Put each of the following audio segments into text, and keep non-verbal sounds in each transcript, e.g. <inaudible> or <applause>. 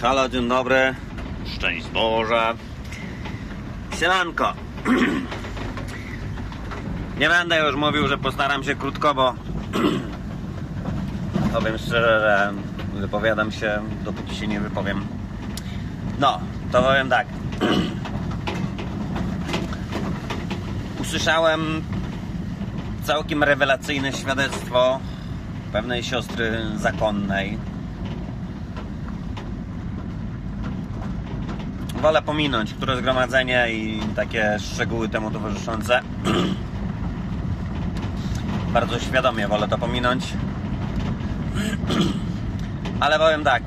Halo, dzień dobry. Szczęść Boże. Siemanko. <clears throat> Nie będę już mówił, że postaram się krótko, bo <clears throat> powiem szczerze, że wypowiadam się, dopóki się nie wypowiem. No, to powiem tak. <clears throat> Usłyszałem całkiem rewelacyjne świadectwo pewnej siostry zakonnej. Wolę pominąć, które zgromadzenie i takie szczegóły temu towarzyszące. <clears throat> Bardzo świadomie wolę to pominąć. <clears throat> Ale powiem tak.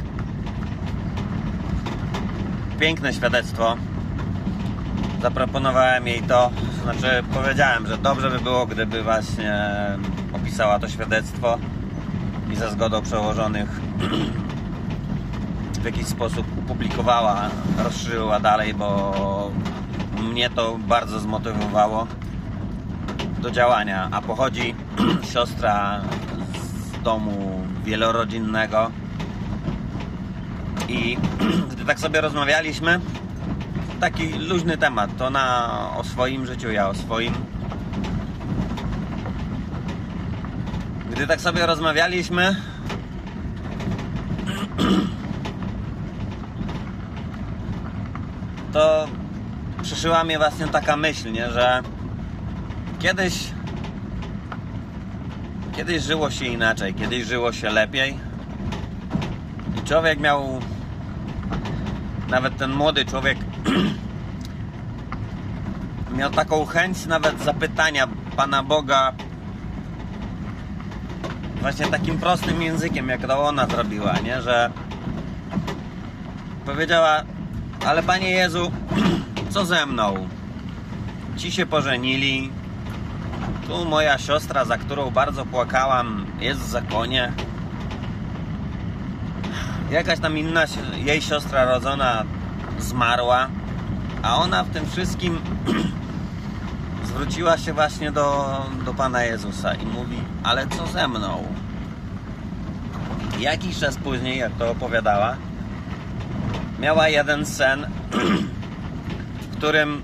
Piękne świadectwo. Zaproponowałem jej to, znaczy powiedziałem, że dobrze by było, gdyby właśnie opisała to świadectwo i za zgodą przełożonych <clears throat> w jakiś sposób opublikowała, rozszerzyła dalej, bo mnie to bardzo zmotywowało do działania. A pochodzi <clears throat> siostra z domu wielorodzinnego i <clears throat> gdy tak sobie rozmawialiśmy, taki luźny temat, to na o swoim życiu, ja o swoim. Gdy tak sobie rozmawialiśmy, to przyszyła mnie właśnie taka myśl, nie, że kiedyś kiedyś żyło się inaczej, kiedyś żyło się lepiej i człowiek miał nawet ten młody człowiek <clears throat> miał taką chęć nawet zapytania Pana Boga właśnie takim prostym językiem, jak to ona zrobiła, nie, że powiedziała ale Panie Jezu, <clears throat> co ze mną? Ci się pożenili. Tu moja siostra, za którą bardzo płakałam, jest w zakonie. Jakaś tam inna jej siostra rodzona zmarła, a ona w tym wszystkim <clears throat> zwróciła się właśnie do, do Pana Jezusa i mówi, ale co ze mną? Jakiś czas później, jak to opowiadała, miała jeden sen, w którym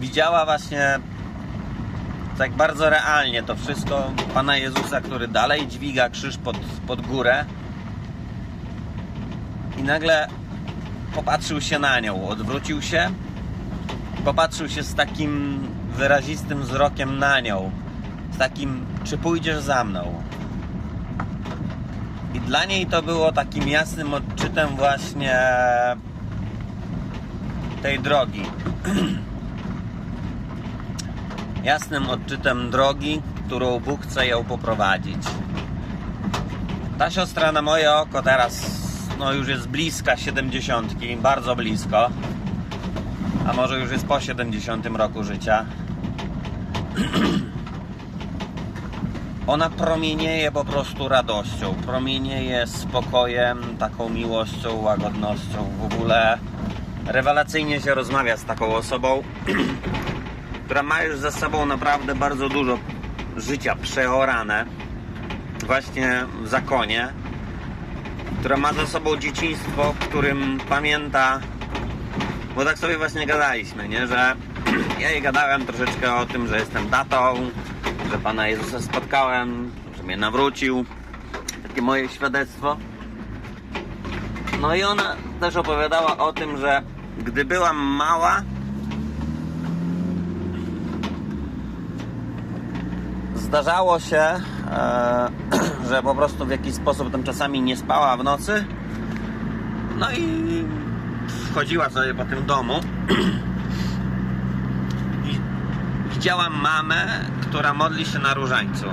widziała właśnie tak bardzo realnie to wszystko Pana Jezusa, który dalej dźwiga krzyż pod, pod górę i nagle popatrzył się na nią, odwrócił się, popatrzył się z takim wyrazistym wzrokiem na nią, z takim, czy pójdziesz za mną? I dla niej to było takim jasnym odczytem właśnie tej drogi. <clears throat> Jasnym odczytem drogi, którą Bóg chce ją poprowadzić. Ta siostra na moje oko teraz no już jest bliska 70, bardzo blisko. A może już jest po 70 roku życia. <clears throat> Ona promienieje po prostu radością, promienieje spokojem, taką miłością, łagodnością. W ogóle rewelacyjnie się rozmawia z taką osobą, <clears throat> która ma już za sobą naprawdę bardzo dużo życia przeorane właśnie w zakonie, która ma za sobą dzieciństwo, którym pamięta, bo tak sobie właśnie gadaliśmy, nie, że <clears throat> ja jej gadałem troszeczkę o tym, że jestem tatą, że Pana Jezusa spotkałem, że mnie nawrócił. Takie moje świadectwo. No i ona też opowiadała o tym, że gdy byłam mała, zdarzało się, e, <clears throat> że po prostu w jakiś sposób tam czasami nie spała w nocy. No i wchodziła sobie po tym domu <clears throat> widziałam mamę, która modli się na różańcu.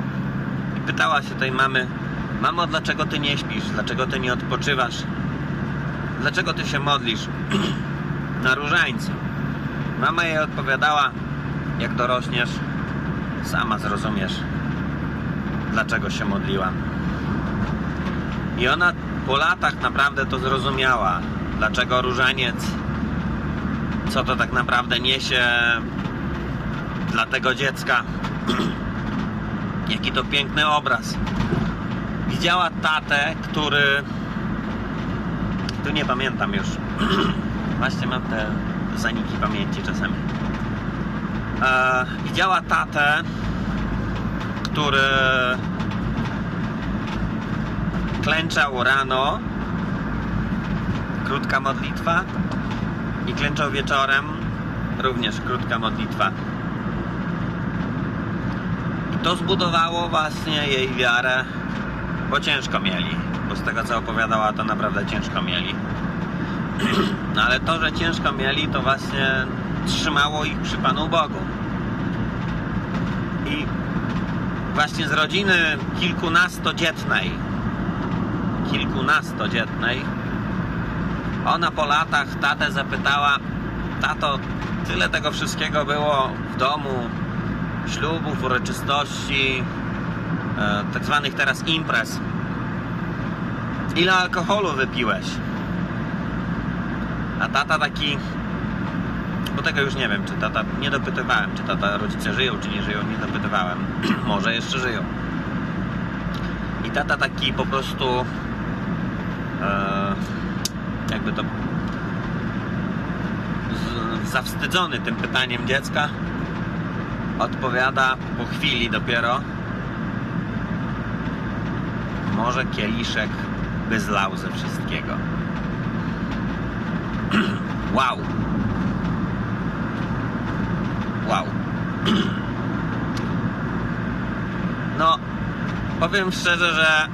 I pytała się tej mamy, mamo, dlaczego ty nie śpisz? Dlaczego ty nie odpoczywasz? Dlaczego ty się modlisz <clears throat> na różańcu? Mama jej odpowiadała, jak dorośniesz, sama zrozumiesz, dlaczego się modliłam. I ona po latach naprawdę to zrozumiała, dlaczego różaniec, co to tak naprawdę niesie dla tego dziecka. <clears throat> Jaki to piękny obraz. Widziała tatę, który Tu nie pamiętam już. <clears throat> Właśnie mam te zaniki pamięci czasami. E, widziała tatę, który klęczał rano, krótka modlitwa i klęczał wieczorem, również krótka modlitwa. To zbudowało właśnie jej wiarę, bo ciężko mieli. Bo z tego co opowiadała, to naprawdę ciężko mieli. <clears throat> No ale to, że ciężko mieli, to właśnie trzymało ich przy Panu Bogu. I właśnie z rodziny kilkunastodzietnej, kilkunastodzietnej, ona po latach tatę zapytała, tato, tyle tego wszystkiego było w domu, ślubów, uroczystości, e, tak zwanych teraz imprez. Ile alkoholu wypiłeś? A tata taki, bo tego już nie wiem, czy tata, nie dopytywałem, czy tata rodzice żyją, czy nie żyją, nie dopytywałem. <clears throat> Może jeszcze żyją. I tata taki po prostu, e, jakby to, z, zawstydzony tym pytaniem dziecka, odpowiada po chwili dopiero, może kieliszek by zlał ze wszystkiego. <clears throat> Wow. Wow. <clears throat> No, powiem szczerze, że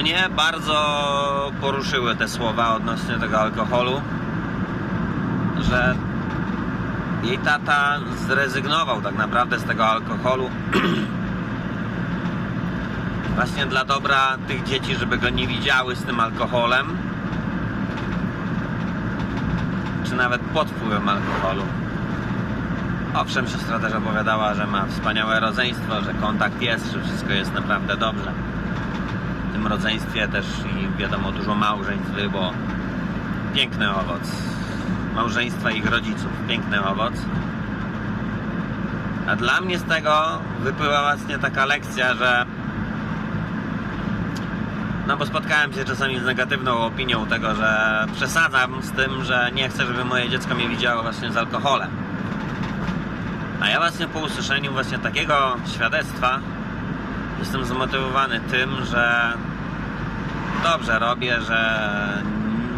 mnie bardzo poruszyły te słowa odnośnie tego alkoholu, że jej tata zrezygnował tak naprawdę z tego alkoholu <clears throat> właśnie dla dobra tych dzieci, żeby go nie widziały z tym alkoholem czy nawet pod wpływem alkoholu. Owszem, siostra też opowiadała, że ma wspaniałe rodzeństwo, że kontakt jest, że wszystko jest naprawdę dobrze. W tym rodzeństwie też i wiadomo dużo małżeństw było. Piękny owoc. Małżeństwa ich rodziców. Piękny owoc. A dla mnie z tego wypływa właśnie taka lekcja, że no bo spotkałem się czasami z negatywną opinią tego, że przesadzam z tym, że nie chcę, żeby moje dziecko mnie widziało właśnie z alkoholem. A ja właśnie po usłyszeniu właśnie takiego świadectwa jestem zmotywowany tym, że dobrze robię, że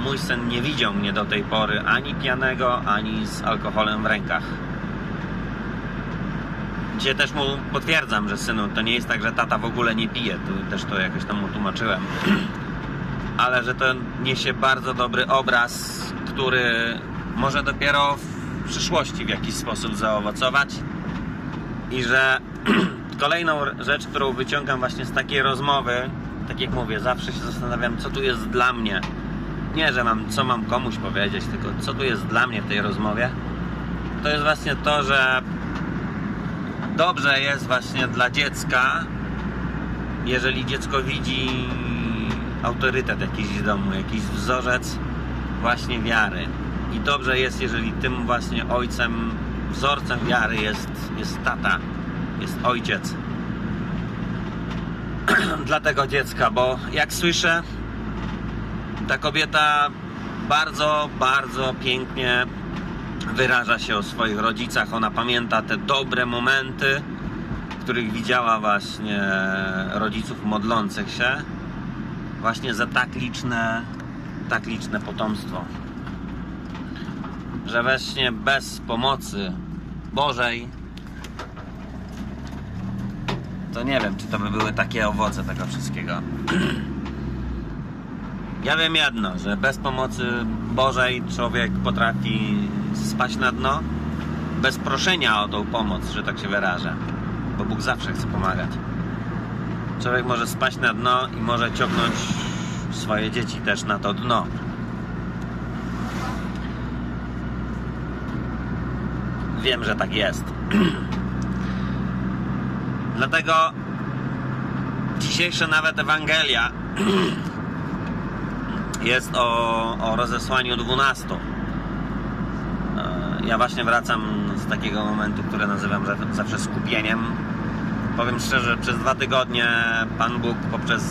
mój syn nie widział mnie do tej pory ani pijanego, ani z alkoholem w rękach. Gdzie też mu potwierdzam, że synu, to nie jest tak, że tata w ogóle nie pije, tu też to jakoś tam mu tłumaczyłem. <clears throat> Ale że to niesie bardzo dobry obraz, który może dopiero w przyszłości w jakiś sposób zaowocować. I że <clears throat> kolejną rzecz, którą wyciągam właśnie z takiej rozmowy, tak jak mówię, zawsze się zastanawiam, co tu jest dla mnie. Nie, że mam, co mam komuś powiedzieć, tylko co tu jest dla mnie w tej rozmowie. To jest właśnie to, że dobrze jest właśnie dla dziecka, jeżeli dziecko widzi autorytet jakiś w domu, jakiś wzorzec właśnie wiary. I dobrze jest, jeżeli tym właśnie ojcem, wzorcem wiary jest, jest tata, jest ojciec <clears throat> dla tego dziecka, bo jak słyszę, ta kobieta bardzo, bardzo pięknie wyraża się o swoich rodzicach. Ona pamięta te dobre momenty, w których widziała właśnie rodziców modlących się właśnie za tak liczne, tak liczne potomstwo. Że właśnie bez pomocy Bożej to nie wiem, czy to by były takie owoce tego wszystkiego. <clears throat> Ja wiem jedno, że bez pomocy Bożej człowiek potrafi spaść na dno, bez proszenia o tą pomoc, że tak się wyrażę, bo Bóg zawsze chce pomagać. Człowiek może spaść na dno i może ciągnąć swoje dzieci też na to dno. Wiem, że tak jest. <clears throat> Dlatego dzisiejsza nawet Ewangelia <clears throat> jest o, o rozesłaniu 12. E, Ja właśnie wracam z takiego momentu, który nazywam za- zawsze skupieniem. Powiem szczerze, przez dwa tygodnie Pan Bóg poprzez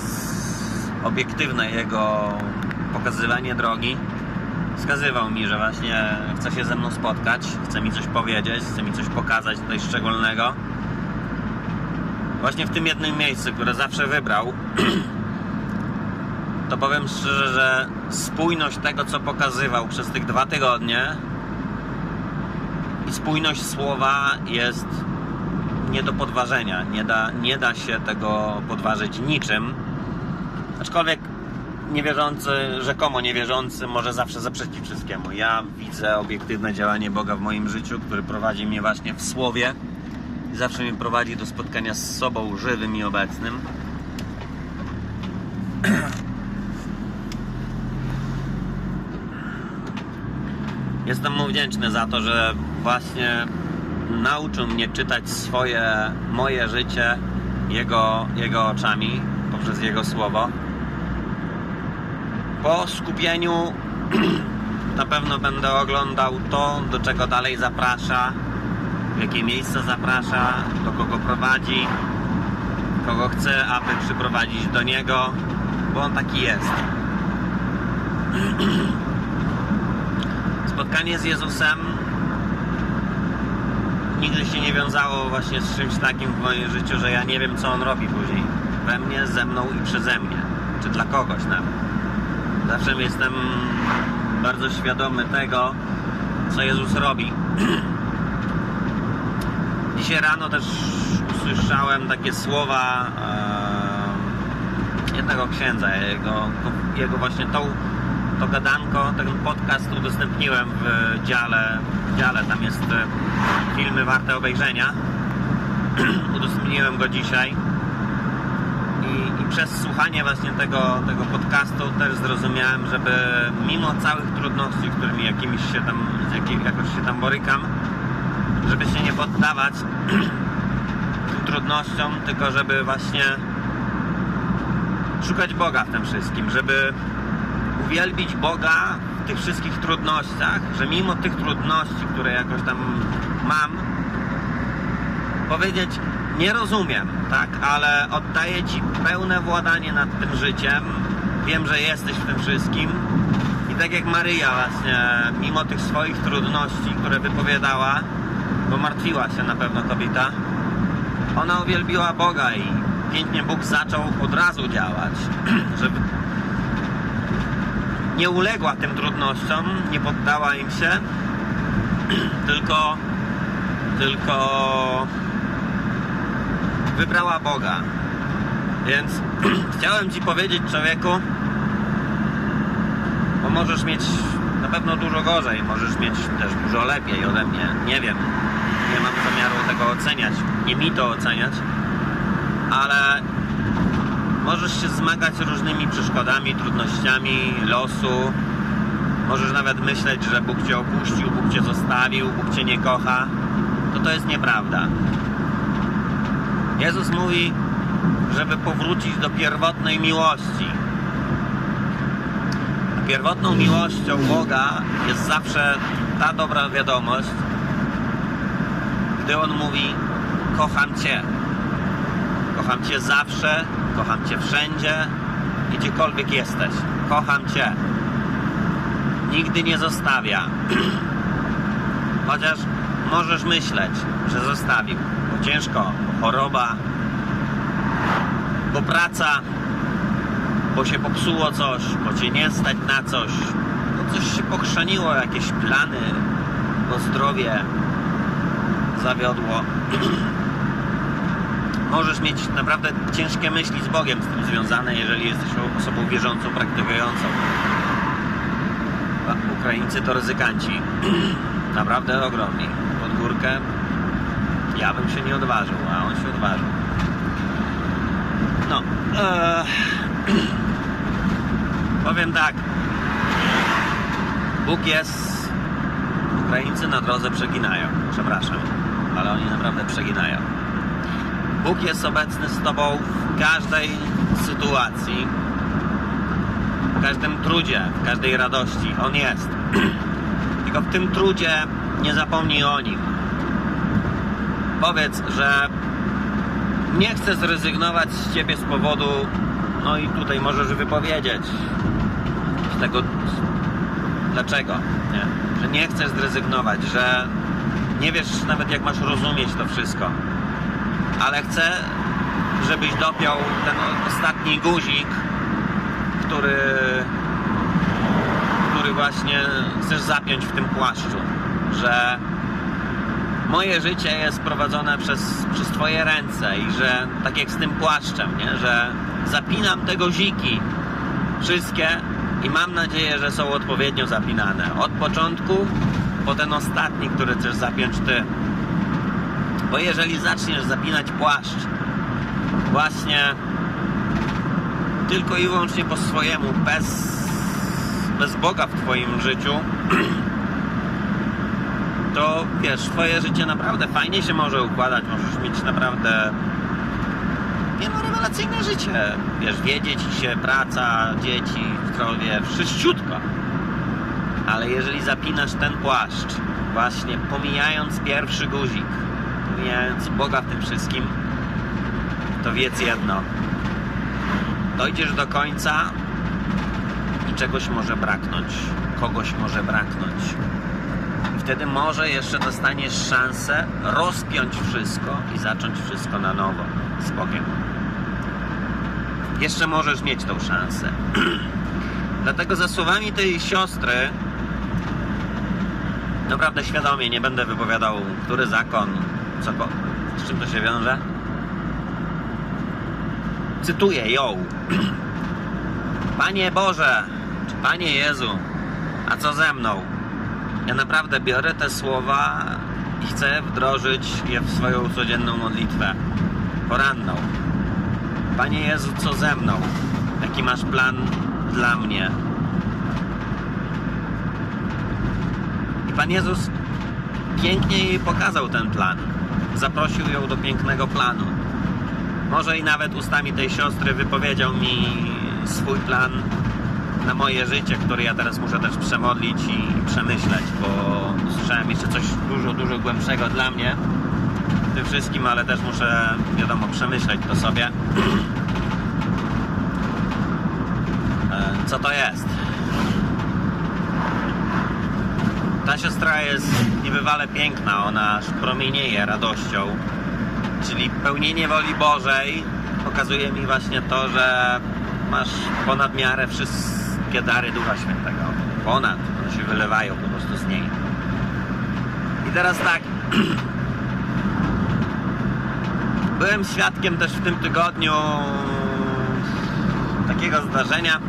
obiektywne Jego pokazywanie drogi. Wskazywał mi, że właśnie chce się ze mną spotkać, chce mi coś powiedzieć, chce mi coś pokazać tutaj szczególnego. Właśnie w tym jednym miejscu, które zawsze wybrał, <clears throat> to powiem szczerze, że spójność tego, co pokazywał przez tych dwa tygodnie i spójność słowa jest nie do podważenia. Nie da, nie da się tego podważyć niczym. Aczkolwiek niewierzący, rzekomo niewierzący może zawsze zaprzeczyć wszystkiemu. Ja widzę obiektywne działanie Boga w moim życiu, który prowadzi mnie właśnie w słowie i zawsze mnie prowadzi do spotkania z sobą żywym i obecnym. <clears throat> Jestem mu wdzięczny za to, że właśnie nauczył mnie czytać swoje, moje życie jego, jego oczami, poprzez jego słowo. Po skupieniu <clears throat> na pewno będę oglądał to, do czego dalej zaprasza, w jakie miejsca zaprasza, do kogo prowadzi, kogo chce, aby przyprowadzić do niego, bo on taki jest. <clears throat> Spotkanie z Jezusem nigdy się nie wiązało właśnie z czymś takim w moim życiu, że ja nie wiem, co on robi później. We mnie, ze mną i przeze mnie. Czy dla kogoś nawet. Zawsze jestem bardzo świadomy tego, co Jezus robi. <clears throat> Dzisiaj rano też usłyszałem takie słowa jednego księdza, jego, jego właśnie tą, to gadanko, ten podcast udostępniłem w dziale, w dziale tam jest e, filmy warte obejrzenia. <clears throat> udostępniłem go dzisiaj. I, I przez słuchanie właśnie tego, tego podcastu też zrozumiałem, żeby mimo całych trudności, którymi jakimiś się tam, jakim, jakoś się tam borykam, żeby się nie poddawać <clears throat> trudnościom, tylko żeby właśnie szukać Boga w tym wszystkim, żeby uwielbić Boga w tych wszystkich trudnościach, że mimo tych trudności, które jakoś tam mam, powiedzieć nie rozumiem, tak, ale oddaję Ci pełne władanie nad tym życiem. Wiem, że jesteś w tym wszystkim. I tak jak Maryja właśnie, mimo tych swoich trudności, które wypowiadała, bo martwiła się na pewno kobieta, ona uwielbiła Boga i pięknie Bóg zaczął od razu działać, <clears throat> żeby nie uległa tym trudnościom, nie poddała im się, <clears throat> tylko tylko wybrała Boga. Więc <clears throat> chciałem Ci powiedzieć, człowieku, bo możesz mieć na pewno dużo gorzej, możesz mieć też dużo lepiej ode mnie. Nie wiem, nie mam zamiaru tego oceniać, nie mi to oceniać, ale możesz się zmagać różnymi przeszkodami, trudnościami losu. Możesz nawet myśleć, że Bóg Cię opuścił, Bóg Cię zostawił, Bóg Cię nie kocha. To to jest nieprawda. Jezus mówi, żeby powrócić do pierwotnej miłości. A pierwotną miłością Boga jest zawsze ta dobra wiadomość, gdy On mówi: Kocham Cię. Kocham Cię zawsze, kocham Cię wszędzie gdziekolwiek jesteś. Kocham Cię. Nigdy nie zostawia. <clears throat> Chociaż możesz myśleć, że zostawił, bo ciężko, bo choroba, bo praca, bo się popsuło coś, bo cię nie stać na coś, bo coś się pochrzaniło, jakieś plany, bo zdrowie zawiodło. <clears throat> Możesz mieć naprawdę ciężkie myśli z Bogiem z tym związane, jeżeli jesteś osobą wierzącą, praktykującą. Ukraińcy to ryzykanci. <clears throat> Naprawdę ogromni. Pod górkę ja bym się nie odważył, a on się odważył. No. E, <clears throat> powiem tak. Bóg jest. Ukraińcy na drodze przeginają. Przepraszam, ale oni naprawdę przeginają. Bóg jest obecny z Tobą w każdej sytuacji, w każdym trudzie, w każdej radości. On jest. <clears throat> Tylko w tym trudzie nie zapomnij o nim. Powiedz, że nie chcę zrezygnować z Ciebie z powodu, no i tutaj możesz wypowiedzieć tego dlaczego, nie? że nie chcesz zrezygnować, że nie wiesz nawet jak masz rozumieć to wszystko, ale chcę, żebyś dopiął ten ostatni guzik, który, który właśnie chcesz zapiąć w tym płaszczu, że moje życie jest prowadzone przez, przez Twoje ręce i że tak jak z tym płaszczem, nie? że zapinam te guziki wszystkie i mam nadzieję, że są odpowiednio zapinane. Od początku po ten ostatni, który chcesz zapiąć Ty. Bo jeżeli zaczniesz zapinać płaszcz właśnie tylko i wyłącznie po swojemu, bez, bez Boga w Twoim życiu, <clears throat> to wiesz, twoje życie naprawdę fajnie się może układać, możesz mieć naprawdę nie no, rewelacyjne życie. Wiesz, wiedzie ci się praca, dzieci, zdrowie, wszyściutko. Ale jeżeli zapinasz ten płaszcz, właśnie pomijając pierwszy guzik, pomijając Boga w tym wszystkim, to wiedz jedno. Dojdziesz do końca i czegoś może braknąć, kogoś może braknąć. I wtedy może jeszcze dostaniesz szansę rozpiąć wszystko i zacząć wszystko na nowo z Bogiem. Jeszcze możesz mieć tą szansę. <clears throat> Dlatego za słowami tej siostry naprawdę świadomie nie będę wypowiadał, który zakon, co, z czym to się wiąże. Cytuję ją. <clears throat> Panie Boże, czy Panie Jezu, a co ze mną? Ja naprawdę biorę te słowa i chcę wdrożyć je w swoją codzienną modlitwę. Poranną. Panie Jezu, co ze mną? Jaki masz plan dla mnie? I Pan Jezus pięknie jej pokazał ten plan. Zaprosił ją do pięknego planu. Może i nawet ustami tej siostry wypowiedział mi swój plan na moje życie, który ja teraz muszę też przemodlić i przemyśleć, bo usłyszałem jeszcze coś dużo, dużo głębszego dla mnie w tym wszystkim, ale też muszę, wiadomo, przemyśleć to sobie. <clears throat> E, Co to jest? Ta siostra jest niebywale piękna, ona promienieje radością, czyli pełnienie woli Bożej pokazuje mi właśnie to, że masz ponad miarę wszystkie dary Ducha Świętego. Ponad, one się wylewają po prostu z niej. I teraz tak. <clears throat> Byłem świadkiem też w tym tygodniu takiego zdarzenia.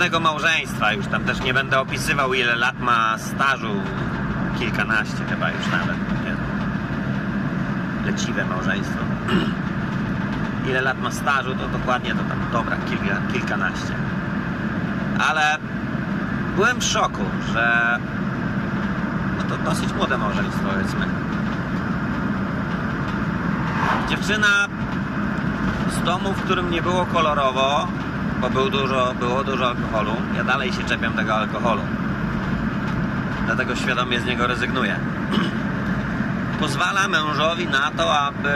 Pewnego małżeństwa, już tam też nie będę opisywał ile lat ma stażu, kilkanaście chyba już nawet. Nie. Leciwe małżeństwo. <clears throat> ile lat ma stażu, to dokładnie to tam dobra, kilka, kilkanaście. Ale byłem w szoku, że no to dosyć młode małżeństwo powiedzmy. Dziewczyna z domu, w którym nie było kolorowo, bo był dużo, było dużo alkoholu. Ja dalej się czepiam tego alkoholu. Dlatego świadomie z niego rezygnuję. <clears throat> Pozwala mężowi na to, aby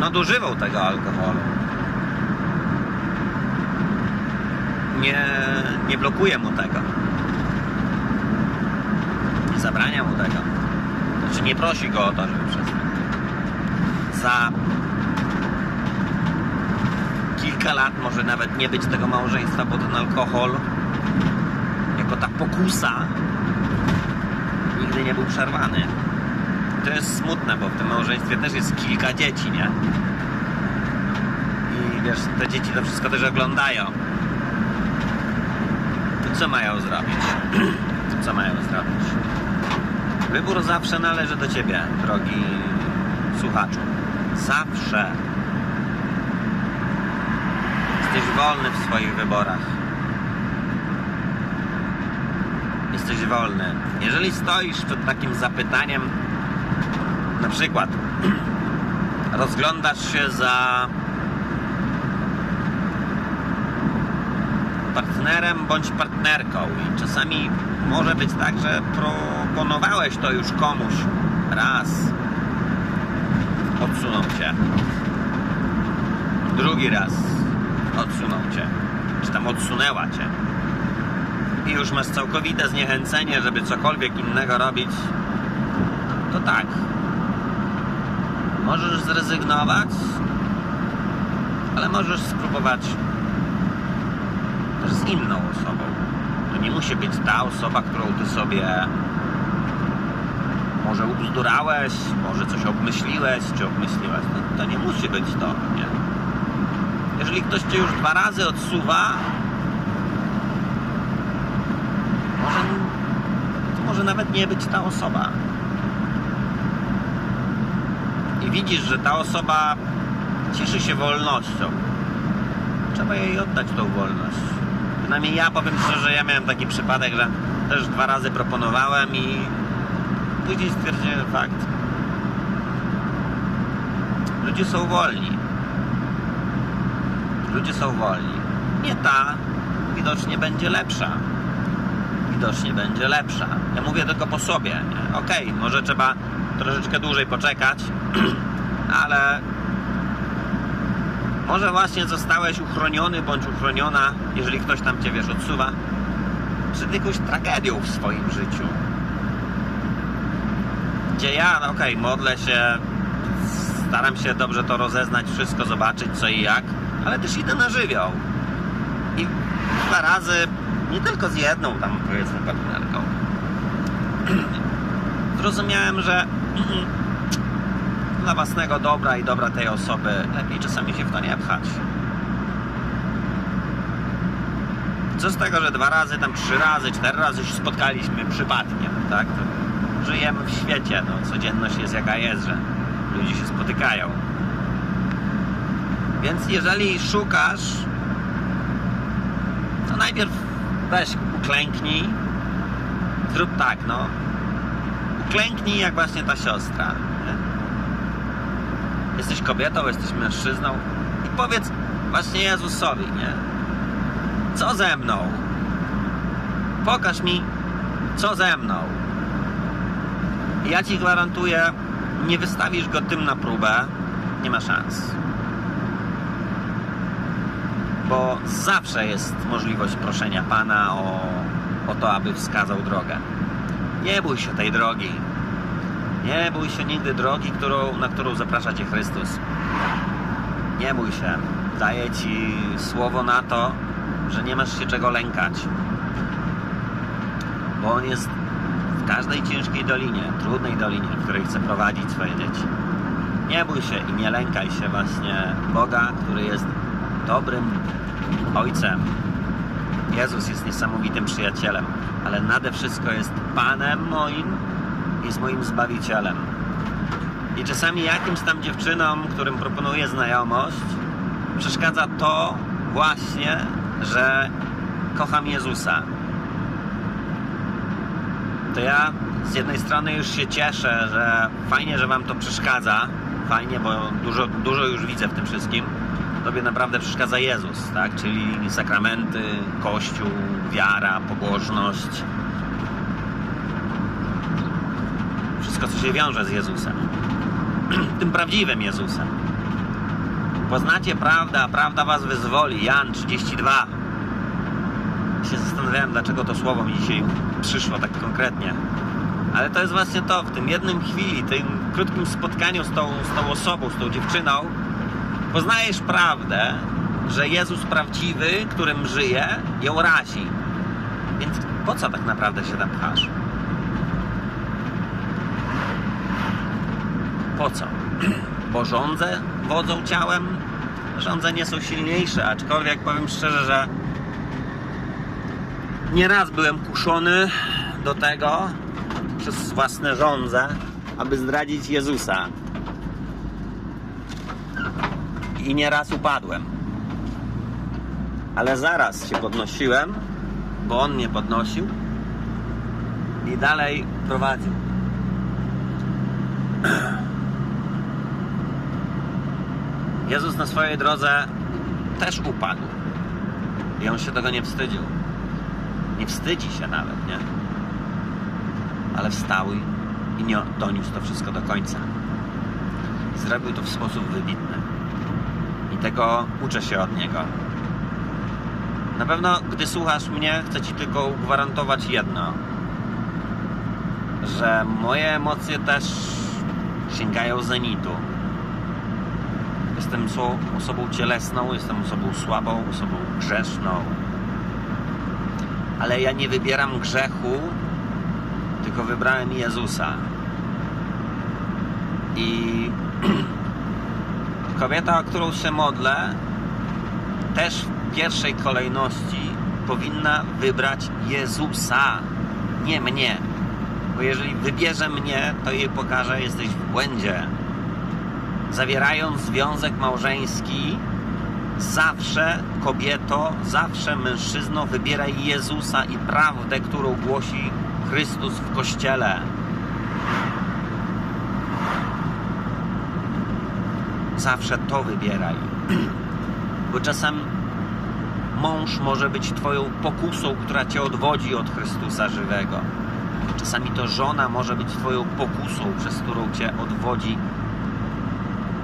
nadużywał tego alkoholu. Nie, nie blokuje mu tego. Nie zabrania mu tego. Znaczy nie prosi go o to, żeby przestał. Za kilka lat może nawet nie być tego małżeństwa, bo ten alkohol jako ta pokusa nigdy nie był przerwany. To jest smutne, bo w tym małżeństwie też jest kilka dzieci, nie? I wiesz, te dzieci to wszystko też oglądają. To co mają zrobić? co mają zrobić? Wybór zawsze należy do ciebie, drogi słuchaczu. Zawsze. Jesteś wolny w swoich wyborach. Jesteś wolny. Jeżeli stoisz przed takim zapytaniem, na przykład <clears throat> rozglądasz się za partnerem bądź partnerką i czasami może być tak, że proponowałeś to już komuś raz odsunął cię drugi raz odsunął cię, czy tam odsunęła cię i już masz całkowite zniechęcenie, żeby cokolwiek innego robić, to tak. Możesz zrezygnować, ale możesz spróbować też z inną osobą. To nie musi być ta osoba, którą ty sobie może ubzdurałeś, może coś obmyśliłeś, czy obmyśliłaś. To, to nie musi być to, nie? Jeżeli ktoś cię już dwa razy odsuwa, może, to może nawet nie być ta osoba. I widzisz, że ta osoba cieszy się wolnością. Trzeba jej oddać tą wolność. Przynajmniej ja powiem szczerze, ja miałem taki przypadek, że też dwa razy proponowałem i później stwierdziłem fakt. Ludzie są wolni. Ludzie są wolni. Nie ta widocznie będzie lepsza. Widocznie będzie lepsza. Ja mówię tylko po sobie. Okej, może trzeba troszeczkę dłużej poczekać, <clears throat> ale może właśnie zostałeś uchroniony bądź uchroniona, jeżeli ktoś tam cię wiesz odsuwa, przed jakąś tragedią w swoim życiu. Gdzie ja, no okej, modlę się, staram się dobrze to rozeznać, wszystko zobaczyć co i jak, ale też idę na żywioł. I dwa razy, nie tylko z jedną tam powiedzmy partnerką, <clears throat> zrozumiałem, że <clears throat> dla własnego dobra i dobra tej osoby lepiej czasami się w to nie pchać. Co z tego, że dwa razy, tam trzy razy, cztery razy się spotkaliśmy przypadkiem, tak? To żyjemy w świecie, no, codzienność jest jaka jest, że ludzie się spotykają. Więc jeżeli szukasz, to najpierw weź uklęknij, zrób tak, no. Uklęknij jak właśnie ta siostra. Nie? Jesteś kobietą, jesteś mężczyzną i powiedz właśnie Jezusowi, nie? Co ze mną? Pokaż mi, co ze mną. Ja ci gwarantuję, nie wystawisz go tym na próbę, nie ma szans. Bo zawsze jest możliwość proszenia Pana o, o to, aby wskazał drogę. Nie bój się tej drogi. Nie bój się nigdy drogi, którą, na którą zaprasza Cię Chrystus. Nie bój się. Daję Ci słowo na to, że nie masz się czego lękać. Bo On jest w każdej ciężkiej dolinie, trudnej dolinie, w której chce prowadzić swoje dzieci. Nie bój się i nie lękaj się właśnie Boga, który jest dobrym Ojcem. Jezus jest niesamowitym przyjacielem, ale nade wszystko jest Panem moim i jest moim Zbawicielem. I czasami jakimś tam dziewczynom, którym proponuję znajomość, przeszkadza to właśnie, że kocham Jezusa. To ja z jednej strony już się cieszę, że fajnie, że Wam to przeszkadza. Fajnie, bo dużo, dużo już widzę w tym wszystkim. Tobie naprawdę przeszkadza Jezus, tak? Czyli sakramenty, Kościół, wiara, pobożność. Wszystko, co się wiąże z Jezusem. <clears throat> Tym prawdziwym Jezusem. Poznacie prawdę, a prawda was wyzwoli. Jan 32. Się zastanawiałem, dlaczego to słowo mi dzisiaj przyszło tak konkretnie. Ale to jest właśnie to, w tym jednym chwili, tym krótkim spotkaniu z tą, z tą osobą, z tą dziewczyną, poznajesz prawdę, że Jezus prawdziwy, którym żyje, ją razi. Więc po co tak naprawdę się tam pchasz? Po co? <clears throat> Bo żądze wodzą ciałem? Żądze nie są silniejsze, aczkolwiek powiem szczerze, że nieraz byłem kuszony do tego przez własne żądze, aby zdradzić Jezusa. I nieraz upadłem. Ale zaraz się podnosiłem, bo On mnie podnosił i dalej prowadził. <clears throat> Jezus na swojej drodze też upadł. I on się tego nie wstydził. Nie wstydzi się nawet, nie? Ale wstał i, nie doniósł to wszystko do końca. Zrobił to w sposób wybitny. Tego uczę się od niego. Na pewno, gdy słuchasz mnie, chcę ci tylko gwarantować jedno: że moje emocje też sięgają zenitu. Jestem so- osobą cielesną, jestem osobą słabą, osobą grzeszną. Ale ja nie wybieram grzechu, tylko wybrałem Jezusa. I <clears throat> kobieta, o którą się modlę, też w pierwszej kolejności powinna wybrać Jezusa, nie mnie. Bo jeżeli wybierze mnie, to jej pokaże, jesteś w błędzie. Zawierając związek małżeński, zawsze kobieto, zawsze mężczyzno wybieraj Jezusa i prawdę, którą głosi Chrystus w Kościele. Zawsze to wybieraj. Bo czasem mąż może być Twoją pokusą, która Cię odwodzi od Chrystusa żywego. Czasami to żona może być Twoją pokusą, przez którą Cię odwodzi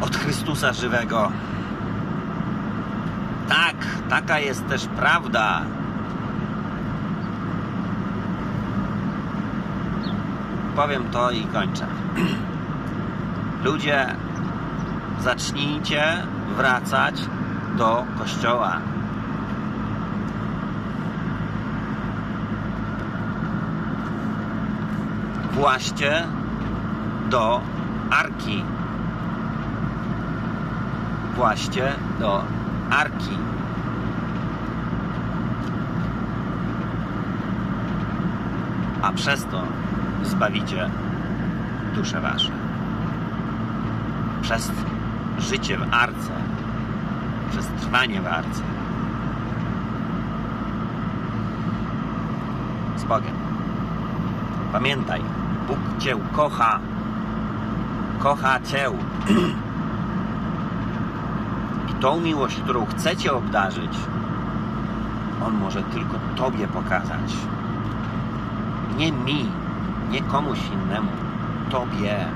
od Chrystusa żywego. Tak, taka jest też prawda. Powiem to i kończę. <clears throat> Ludzie, zacznijcie wracać do kościoła. Właśnie do arki. Właśnie do arki. A przez to zbawicie dusze wasze. Przez życie w arce, przez trwanie w arce. Z Bogiem. Pamiętaj, Bóg Cię kocha. Kocha Cię. <clears throat> I tą miłość, którą chcecie obdarzyć, On może tylko Tobie pokazać. Nie mi, nie komuś innemu. Tobie.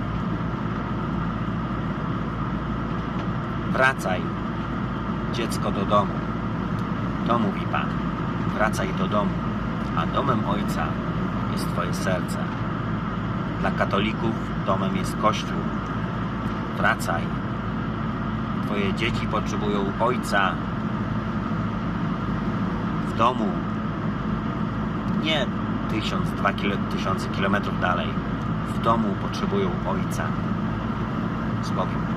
Wracaj, dziecko, do domu. To mówi Pan. Wracaj do domu, a domem Ojca jest Twoje serce. Dla katolików domem jest Kościół. Wracaj. Twoje dzieci potrzebują Ojca w domu. Nie tysiąc, dwa kilo, tysiące kilometrów dalej. W domu potrzebują Ojca. Z Bogiem.